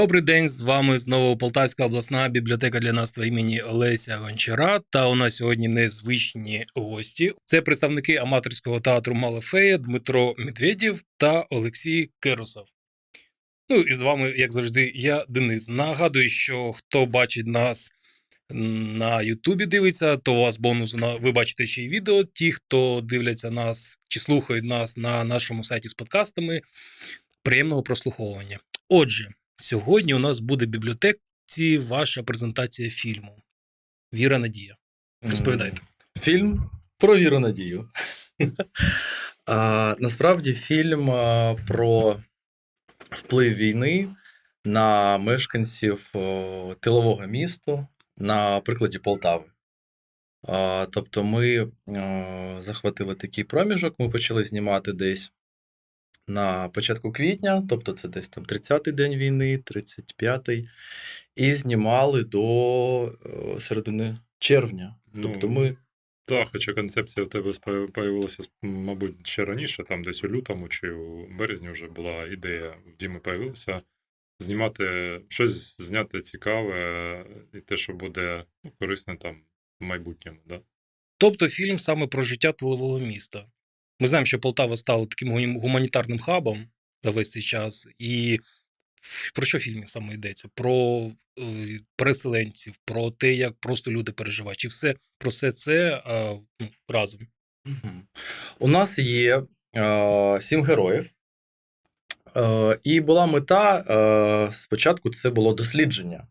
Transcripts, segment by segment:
Добрий день, з вами знову Полтавська обласна бібліотека для нас імені Олеся Гончара. Та у нас сьогодні незвичні гості. Це представники аматорського театру Малафея Дмитро Медведєв та Олексій Керусов. Ну і з вами, як завжди, я Денис. Нагадую, що хто бачить нас на Ютубі дивиться, то у вас бонус на ви бачите ще й відео. Ті, хто дивляться нас чи слухають нас на нашому сайті з подкастами, приємного прослуховування. Отже, сьогодні у нас буде в бібліотеці ваша презентація фільму Віра Надія. Розповідайте. Фільм про віру надію. а, насправді фільм а, про вплив війни на мешканців о, тилового місту на прикладі Полтави. А, тобто ми а, захватили такий проміжок, ми почали знімати десь на початку квітня, тобто це десь там 30-й день війни, 35-й, і знімали до е, середини червня. Тобто ми Так, хоча концепція в тебе з'явилася, мабуть, ще раніше, там десь у лютому чи у березні вже була ідея в Діми появилася знімати щось зняти цікаве і те, що буде ну, корисне там в майбутньому. Да? Тобто фільм саме про життя тилового міста. Ми знаємо, що Полтава стала таким гуманітарним хабом за весь цей час. І про що в фільмі саме йдеться? Про е, переселенців, про те, як просто люди переживають. Чи все про все це е, ну, разом? У нас є е, сім героїв, е, і була мета е, спочатку це було дослідження.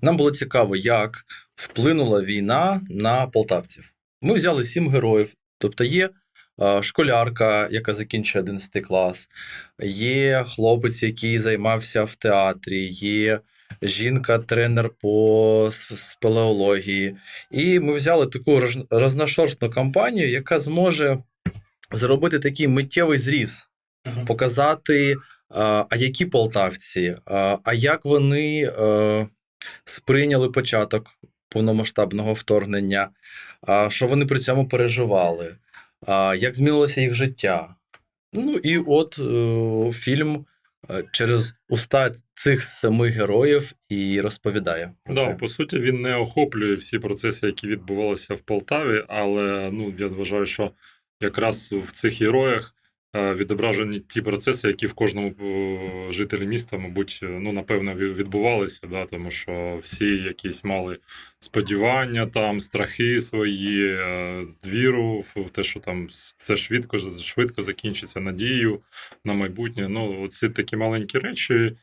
Нам було цікаво, як вплинула війна на полтавців. Ми взяли сім героїв, тобто є школярка, яка закінчує 11 клас, є хлопець, який займався в театрі, є жінка-тренер по спелеології. І ми взяли таку роз- розношорстну кампанію, яка зможе зробити такий миттєвий зріз, показати, а, а які полтавці, а, а як вони е, сприйняли початок повномасштабного вторгнення, що вони при цьому переживали, як змінилося їх життя. Ну і от е, фільм е, через уста цих семи героїв і розповідає. про Да, це. по суті, він не охоплює всі процеси, які відбувалися в Полтаві, але ну, я вважаю, що якраз в цих героях відображені ті процеси, які в кожному е, жителі міста, мабуть, е, ну, напевно, відбувалися, да, тому що всі якісь мали сподівання, там, страхи свої, е, віру в те, що там це швидко, швидко закінчиться, надію на майбутнє. Ну, ці такі маленькі речі,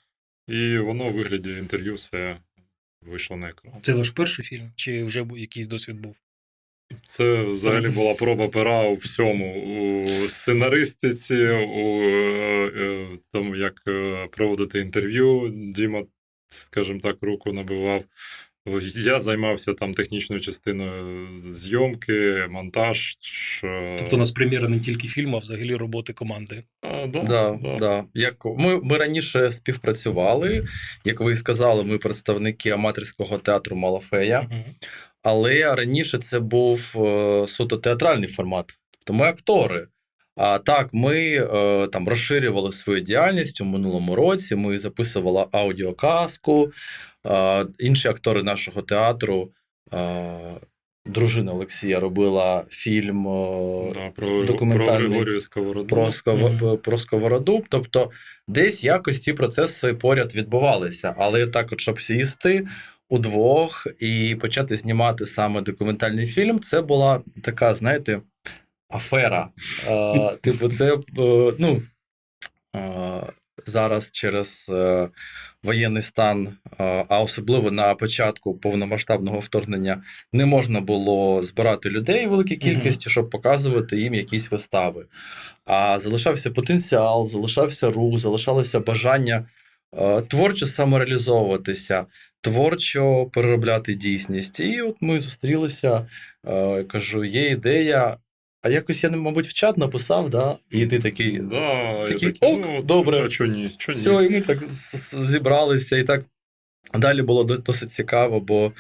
і воно у вигляді інтерв'ю все вийшло на екран. Це ваш перший фільм? Чи вже якийсь досвід був? Це взагалі була проба пера у всьому, у сценаристиці, у е, е, тому, як е, проводити інтерв'ю. Діма, скажімо так, руку набивав. Я займався там технічною частиною зйомки, монтаж. що- Тобто у нас прем'єра не тільки фільму, а взагалі роботи команди. А, да, Да, да. да. Як ми, ми раніше співпрацювали, як ви і сказали, ми представники аматорського театру Малафея, Мгм. Але раніше це був е, суто театральний формат. Тобто ми актори. А так, ми е, там розширювали свою діяльність у минулому році. Ми записували аудіоказку. Е, інші актори нашого театру. Е, дружина Олексія робила фільм Да, про, документальний про Сковороду. про, Мгм. про сковороду. Тобто, десь якось ці процеси поряд відбувалися. Але так, от, щоб сісти удвох і почати знімати саме документальний фільм, це була така, знаєте, афера. Е, типу, це е, ну. е, Зараз через е, воєнний стан, е, а особливо на початку повномасштабного вторгнення, не можна було збирати людей великій кількості, щоб показувати їм якісь вистави. А залишався потенціал, залишався рух, залишалося бажання е, творчо самореалізовуватися, творчо переробляти дійсність. І от ми зустрілися. Е, кажу, є ідея. А якось я, мабуть, в чат написав, да? і ти такий. Да, Такий, такий, «Ок, ну, добре». Чого ні? Чого ні? Все, і ми так зібралися, і так далі було досить цікаво, бо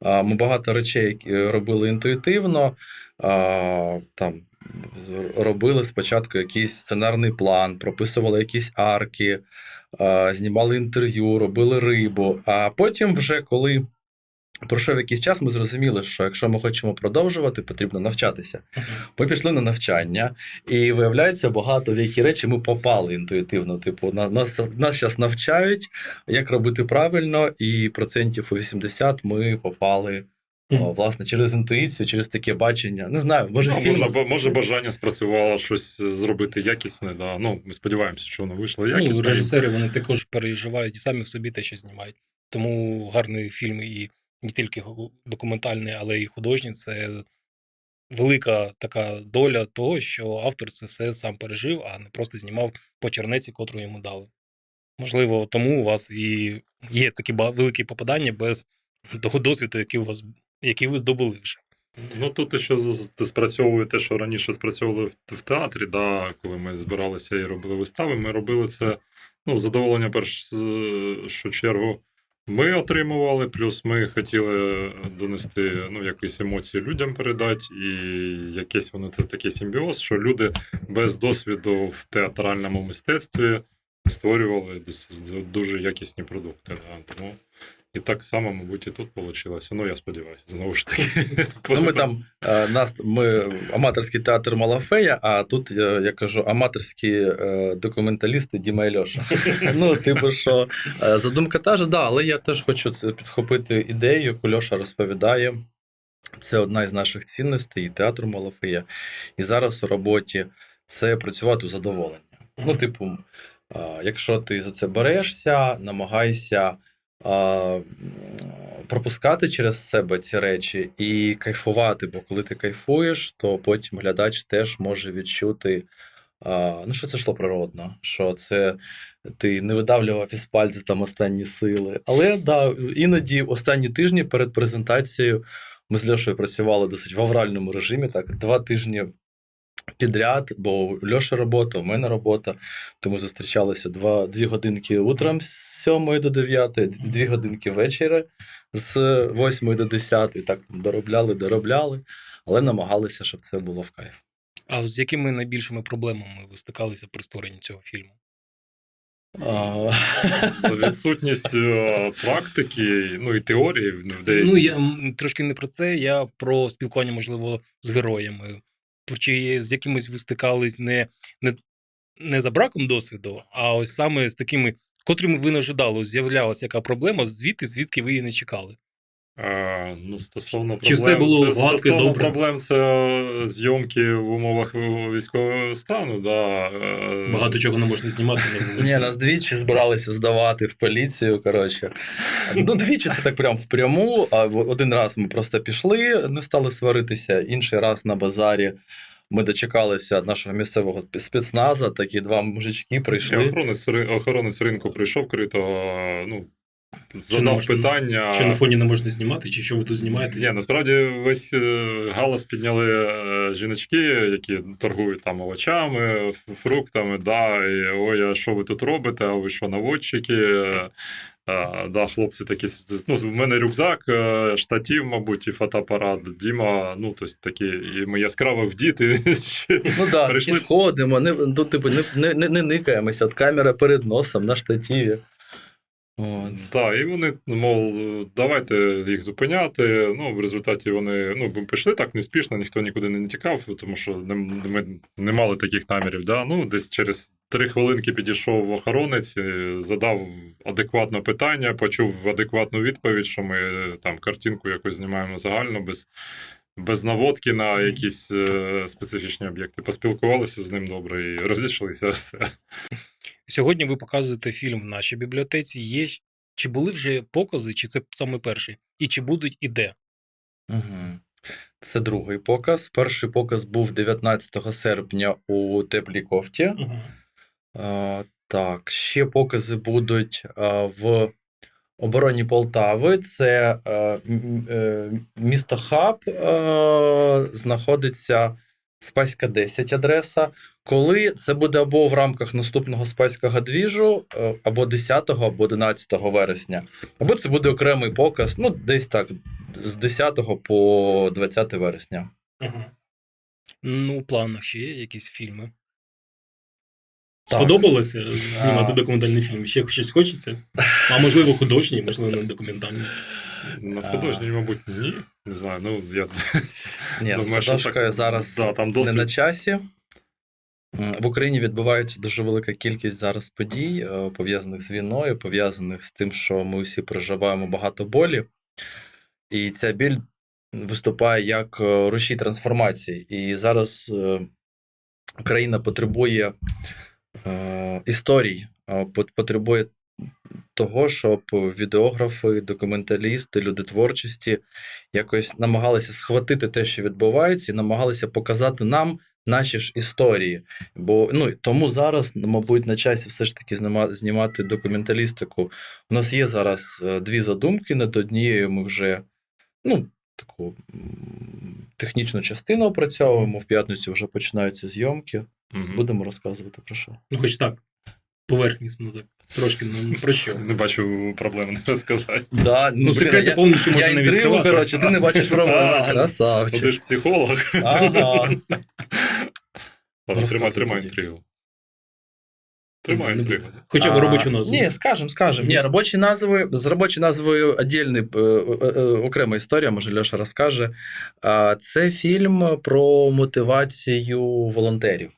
а, ми багато речей робили інтуїтивно. А, там робили спочатку якийсь сценарний план, прописували якісь арки. Знімали інтерв'ю, робили рибу. А потім, вже коли пройшов якийсь час, ми зрозуміли, що якщо ми хочемо продовжувати, потрібно навчатися. Ми пішли на навчання, і виявляється, багато в які речі ми попали інтуїтивно. Типу, на- нас, нас зараз навчають, як робити правильно, і процентів у 80 ми попали. О, власне, через інтуїцію, через таке бачення. Не знаю, може, Ну, фільм... може, може, бажання спрацювало щось зробити якісне. Да. Ну, ми сподіваємося, що воно вийшло Ну, режисери вони також переживають і самі в собі те, що знімають. Тому гарний фільм і не тільки документальний, але й художній це велика така доля того, що автор це все сам пережив, а не просто знімав по чернеці, котру йому дали. Можливо, тому у вас і є такі великі попадання без того досвіду, який у вас який ви здобули вже. Ну тут ще спрацьовує те, що раніше спрацьовували в- театрі, да, коли ми збиралися і робили вистави. Ми робили це ну, задоволення, перш що чергу. Ми отримували, плюс ми хотіли донести ну, якісь емоції людям передати, і якийсь воно це такий симбіоз, що люди без досвіду в театральному мистецтві створювали дуже якісні продукти. Да. Тому і так само, мабуть, і тут вийшло. Ну, я сподіваюся, знову ж таки. Ну, ми там е, нас ми аматорський театр Малафея, а тут е, я кажу аматорські е, документалісти Діма і Льоша. Ну, типу, що задумка та ж, да, але я теж хочу це підхопити ідею, яку Льоша розповідає. Це одна із наших цінностей і театру Малафея. І зараз у роботі це працювати у задоволення. Ну, типу, якщо ти за це берешся, намагайся а, пропускати через себе ці речі і кайфувати, бо коли ти кайфуєш, то потім глядач теж може відчути, а, ну, що це йшло природно, що це ти не видавлював із пальця там останні сили. Але да, іноді останні тижні перед презентацією ми з Льошою працювали досить в авральному режимі, так, два тижні. Підряд, бо у Льоші робота, у мене робота. Тому зустрічалися два, дві годинки утром з 7 до 9, дві годинки ввечері з 8 до 10. Так там доробляли, доробляли, але намагалися, щоб це було в кайф. А з якими найбільшими проблемами ви стикалися при створенні цього фільму? А, Відсутність е, практики, ну і теорії в. Ну, я трошки не про це, я про спілкування, можливо, з героями. Чи з якимось ви стикались не, не, не за браком досвіду, а ось саме з такими, котрими ви не ожидали, з'являлася яка проблема, звідти, звідки ви її не чекали. А, ну, стосовно Чи проблем, все було це, гладко стосовно добре? проблем це зйомки в умовах військового стану. Да. е, Багато чого не можна знімати Ні, нас двічі збиралися здавати в поліцію. Коротше. Ну, двічі це так прям впряму. А один раз ми просто пішли, не стали сваритися, інший раз на базарі. Ми дочекалися нашого місцевого спецназа, такі два мужички І прийшли. Охоронець, охоронець ринку прийшов крито, ну, задав можна- питання. Що на фоні не можна знімати, чи що ви тут знімаєте? Ні, насправді весь е, галас підняли е, жіночки, які торгують там овочами, фруктами. Да, і ой, а що ви тут робите? А ви що, наводчики? Е, е, Да, хлопці такі. Ну, в мене рюкзак, штатів, мабуть, і фотоапарат. Діма, ну, тобто такі, і ми яскраво вдіти. Ну да, Прийшли- прийшли... ходимо, не, ну, типу, не, не, не, не никаємося, от камера перед носом на штативі. Так, і вони, мов, давайте їх зупиняти. Ну, в результаті вони ну, пішли так неспішно, ніхто нікуди не тікав, тому що не, ми не мали таких намірів. Да? Ну, десь через три хвилинки підійшов охоронець, е, задав адекватне питання, почув адекватну відповідь, що ми е, там картинку якось знімаємо загально без. Без наводки на якісь е, специфічні об'єкти. Поспілкувалися з ним добре і розійшлися. Все. Сьогодні ви показуєте фільм в нашій бібліотеці. Є чи були вже покази, чи це саме перший? І чи будуть і де? Угу. Це другий показ. Перший показ був 19 серпня у теплій кофті. Е, так, ще покази будуть е, в обороні Полтави. Це м- е, місто Хаб, е, знаходиться Спаська 10 адреса. Коли це буде або в рамках наступного спаського двіжу, е, або 10, або 11 вересня, або це буде окремий показ, ну, десь так, з 10 по 20 вересня. Ну, у планах ще є якісь фільми. Сподобалося знімати А. документальний фільм? Ще щось хочеться? А можливо, художній, можливо, не документальний. На художній, мабуть, ні. Не знаю. Ну, я Ні, думаю, що художкою так, зараз да, там не на часі. В Україні відбувається дуже велика кількість зараз подій, е, пов'язаних з війною, пов'язаних з тим, що ми всі переживаємо багато болі. І ця біль виступає як е, рушій трансформації. І зараз е, Україна потребує історій, потребує того, щоб відеографи, документалісти, люди творчості якось намагалися схватити те, що відбувається, і намагалися показати нам наші ж історії. Бо ну тому зараз, мабуть, на часі все ж таки знімати документалістику. У нас є зараз е, дві задумки. Над однією ми вже ну, таку технічну частину опрацьовуємо. В п'ятницю вже починаються зйомки. Мгм. Будемо розказувати про що. Ну, хоч так. Поверхнісно, так. Трошки, ну про що? Не бачу проблем не розказати. Да, Ну, секрети повністю я, може я не інтригу, коротше, ти не бачиш проблеми. А, Ну, ти ж психолог. Ага. Ладно, тримай, тримай інтригу. Тримай інтригу. Хоча б робочу назву. Ні, скажем, скажем. Ні, робочі назви, з робочою назвою отдільний, е, е, е, окрема історія, може Льоша розкаже. Це фільм про мотивацію волонтерів.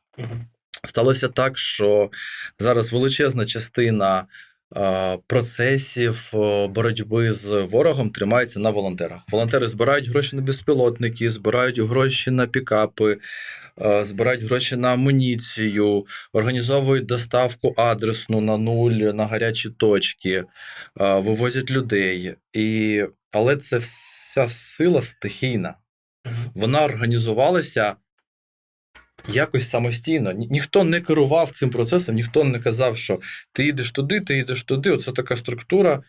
Сталося так, що зараз величезна частина е, процесів е, боротьби з ворогом тримається на волонтерах. Волонтери збирають гроші на безпілотники, збирають гроші на пікапи, е, збирають гроші на амуніцію, організовують доставку адресну на нуль на гарячі точки, вивозять людей. І... Але це вся сила стихійна вона організувалася якось самостійно. Ні- Ніхто не керував цим процесом, ніхто не казав, що ти йдеш туди, ти йдеш туди. Оце така структура.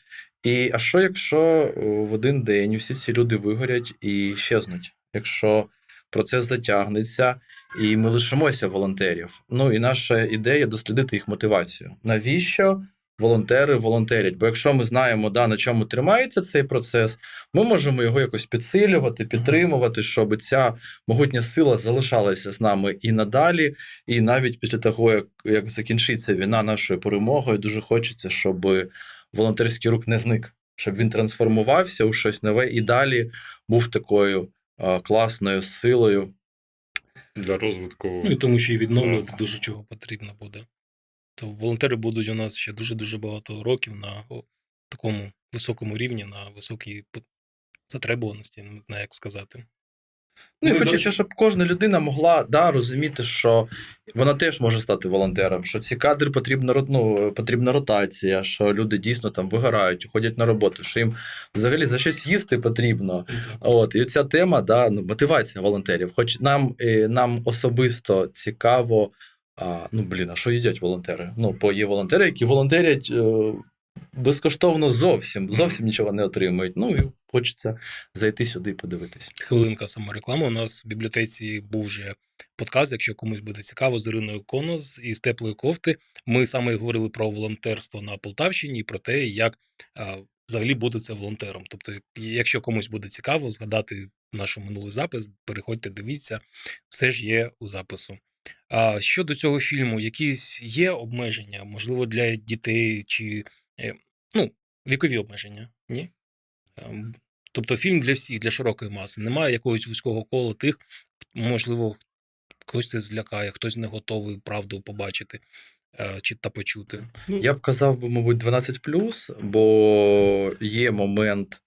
І а що, якщо в один день всі ці люди вигорять і щезнуть? Якщо процес затягнеться, і ми лишимося волонтерів. Ну і наша ідея дослідити їх мотивацію. Навіщо волонтери волонтерять? Бо якщо ми знаємо, да, на чому тримається цей процес, ми можемо його якось підсилювати, підтримувати, щоб ця могутня сила залишалася з нами і надалі. І навіть після того, як, як закінчиться війна нашою перемогою, дуже хочеться, щоб волонтерський рух не зник, щоб він трансформувався у щось нове і далі був такою а, класною силою. Для розвитку. Ну і тому, що і відновлювати Так. дуже чого потрібно буде. То волонтери будуть у нас ще дуже-дуже багато років на такому високому рівні, на високій затребуваності, не як сказати. Ну Ну, і хочеться, щоб кожна людина могла да, розуміти, що вона теж може стати волонтером, що ці кадри потрібна, ну, потрібна ротація, що люди дійсно там вигорають, ходять на роботу, що їм взагалі за щось їсти потрібно. От, і ця тема, да, ну, мотивація волонтерів. Хоч нам, е, нам особисто цікаво, а, ну блін, а що їдять волонтери? Ну, бо є волонтери, які волонтерять е, безкоштовно зовсім, зовсім нічого не отримують. Ну і хочеться зайти сюди і подивитись. Хвилинка самореклами. У нас в бібліотеці був вже подкаст, якщо комусь буде цікаво, з Іриною Конос із теплої кофти. Ми саме говорили про волонтерство на Полтавщині і про те, як а, взагалі бути це волонтером. Тобто, якщо комусь буде цікаво згадати наш минулий запис, переходьте, дивіться, все ж є у запису. А щодо цього фільму, якісь є обмеження, можливо, для дітей чи е, ну, вікові обмеження? Ні? Ем, Тобто фільм для всіх, для широкої маси. Немає якогось вузького кола тих, можливо, когось це злякає, хтось не готовий правду побачити е, чи та почути. Ну, Я б казав, мабуть, 12 бо є момент,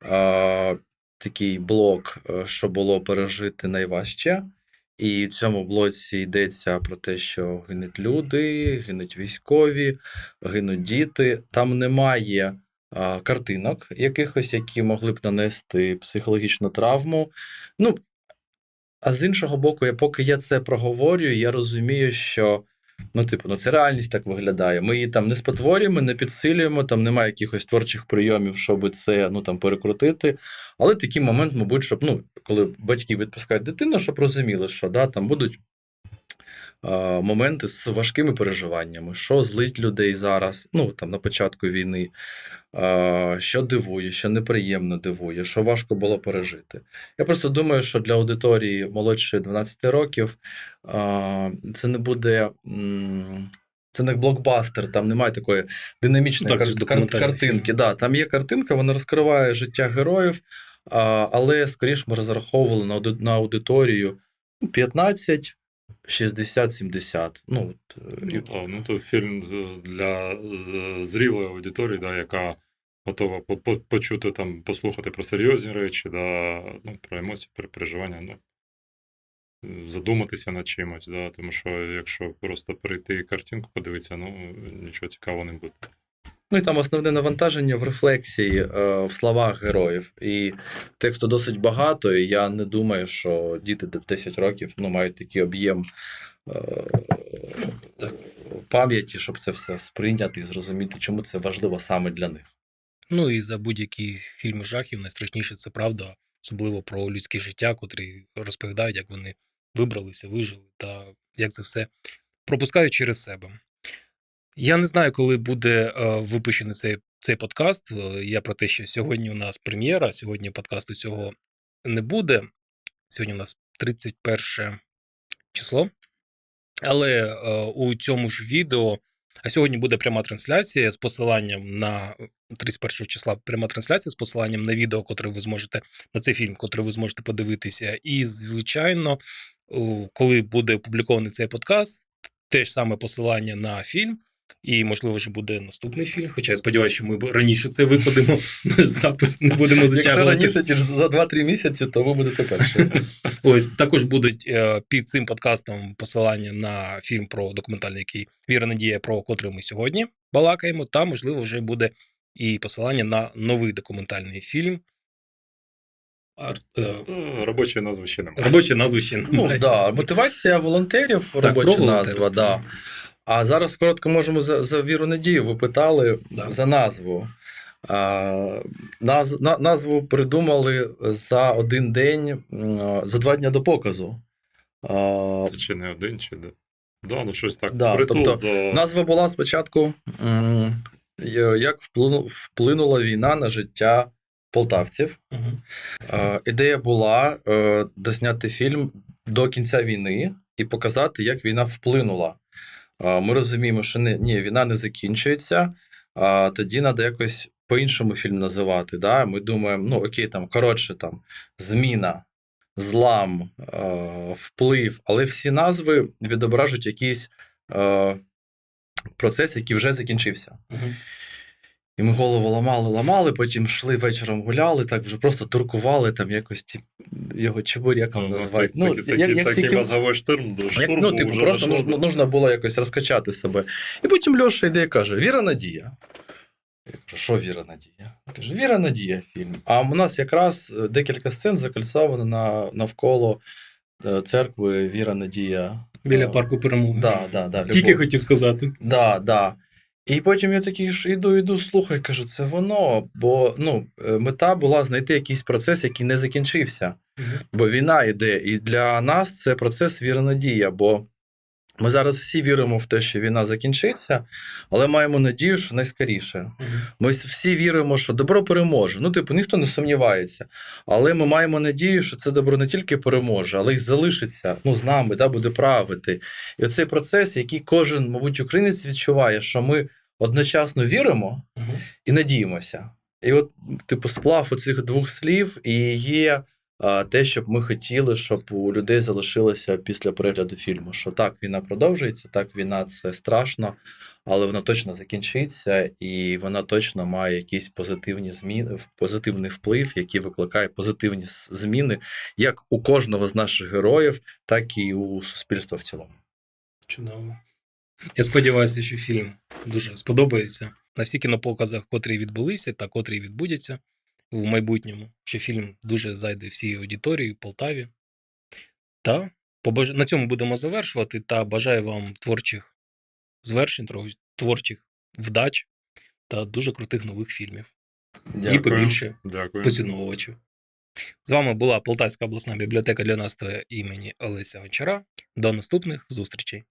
а, такий блок, е, що було пережити найважче. І в цьому блоці йдеться про те, що гинуть люди, гинуть військові, гинуть діти. Там немає а, картинок якихось, які могли б нанести психологічну травму. Ну, а з іншого боку, я поки я це проговорюю, я розумію, що Ну, типу, ну це реальність так виглядає. Ми її там не спотворюємо, не підсилюємо, там немає якихось творчих прийомів, щоб це ну, там, перекрутити. Але такий момент, мабуть, щоб ну, коли батьки відпускають дитину, щоб розуміли, що да, там будуть моменти з важкими переживаннями, що злить людей зараз, ну там на початку війни, що дивує, що неприємно дивує, що важко було пережити. Я просто думаю, що для аудиторії молодше 12 років це не буде це не блокбастер, там немає такої динамічної Так, кар- кар- картинки. Да, там є картинка, вона розкриває життя героїв, але скоріш ми розраховували на, аудиторію ну, 15, 60, 70. Ну, от, е, Ну, та, ну, то фільм для зрілої аудиторії, да, яка готова по- по- почути, там, послухати про серйозні речі, да, ну, про емоції, про переживання, ну, задуматися над чимось, да, тому що якщо просто перейти картинку, подивитися, ну, нічого цікавого не буде. Ну і там основне навантаження в рефлексії, е, в словах героїв. І тексту досить багато, і я не думаю, що діти до 10 років ну, мають такий об'єм е, пам'яті, щоб це все сприйняти і зрозуміти, чому це важливо саме для них. Ну і за будь-які фільми жахів найстрашніше це правда, особливо про людське життя, котрі розповідають, як вони вибралися, вижили та як це все пропускають через себе. Я не знаю, коли буде е, випущений цей, цей подкаст. Е, Я про те, що сьогодні у нас прем'єра, сьогодні подкасту цього не буде. Сьогодні у нас 31 число. Але е, у цьому ж відео, а сьогодні буде пряма трансляція з посиланням на 31 числа пряма трансляція з посиланням на відео, котре ви зможете на цей фільм, котрий ви зможете подивитися. І, звичайно, коли буде опублікований цей подкаст, теж саме посилання на фільм. І, можливо, вже буде наступний фільм. Хоча я сподіваюся, що ми раніше це викладемо наш запис, не будемо Якщо раніше, ніж за 2-3 місяці, то ви будете перші. Ось також будуть е, під цим подкастом посилання на фільм про документальний, який Віра Надія, про котрий ми сьогодні балакаємо. Та, можливо, вже буде і посилання на новий документальний фільм. Ар- е, Е, Робочої назви ще немає. Робочі назви ще Ну, да, мотивація волонтерів, Так, робоча назва. волонтерство. Да. А зараз коротко можемо за, за віру надію. Ви питали Да. за назву. А, наз, на, назву придумали за один день, за два дня до показу. А, Це чи не один, чи де. Да, ну щось так. Да, впритул тобто до... назва була спочатку як вплинула війна на життя полтавців. Мгм. Е, Ідея була е, досняти фільм до кінця війни і показати, як війна вплинула. Ми розуміємо, що не, ні, війна не закінчується, а тоді треба якось по-іншому фільм називати. Да? Ми думаємо, ну окей, там коротше, там зміна, злам, вплив, але всі назви відображують якийсь процес, який вже закінчився. І ми голову ламали, ламали, потім йшли вечором гуляли, так вже просто туркували там якось ті, його чебуреком Ну, називають. так- такий- такий- такий мозговий штурм до як, штурму ну, типу, вже просто нужно, нужно було якось розкачати себе. І потім Льоша йде і каже: Віра Надія. Я кажу, що Віра Надія? Каже, Віра Надія фільм. А у нас якраз е, декілька сцен закольцовано на, навколо е, церкви Віра Надія. Біля Е, парку перемоги. Да, да, да, Тільки Любов. хотів сказати. Да, да. І потім я такий ж іду, іду, слухай, кажу, це воно. Бо ну, мета була знайти якийсь процес, який не закінчився. Бо війна йде, і для нас це процес віри надія. Бо ми зараз всі віримо в те, що війна закінчиться, але маємо надію, що найскоріше. Ми всі віримо, що добро переможе. Ну, типу, ніхто не сумнівається. Але ми маємо надію, що це добро не тільки переможе, але й залишиться ну, з нами, да, буде правити. І оцей процес, який кожен, мабуть, українець відчуває, що ми одночасно віримо і надіємося. І от, типу, сплав оцих двох слів і є те, щоб ми хотіли, щоб у людей залишилося після перегляду фільму. Що так, війна продовжується, так, війна це страшно, але вона точно закінчиться, і вона точно має якісь позитивні зміни, позитивний вплив, який викликає позитивні зміни як у кожного з наших героїв, так і у суспільства в цілому. Чудово. Я сподіваюся, що фільм дуже сподобається на всіх кінопоказах, котрі відбулися та котрі відбудуться в майбутньому. Що фільм дуже зайде всій аудиторії в Полтаві. Та побаж... на цьому будемо завершувати. Та бажаю вам творчих звершень, трохи творчих вдач та дуже крутих нових фільмів. І побільше Дякую. поціновувачів. З вами була Полтавська обласна бібліотека для нас імені Олеся Гончара. До наступних зустрічей.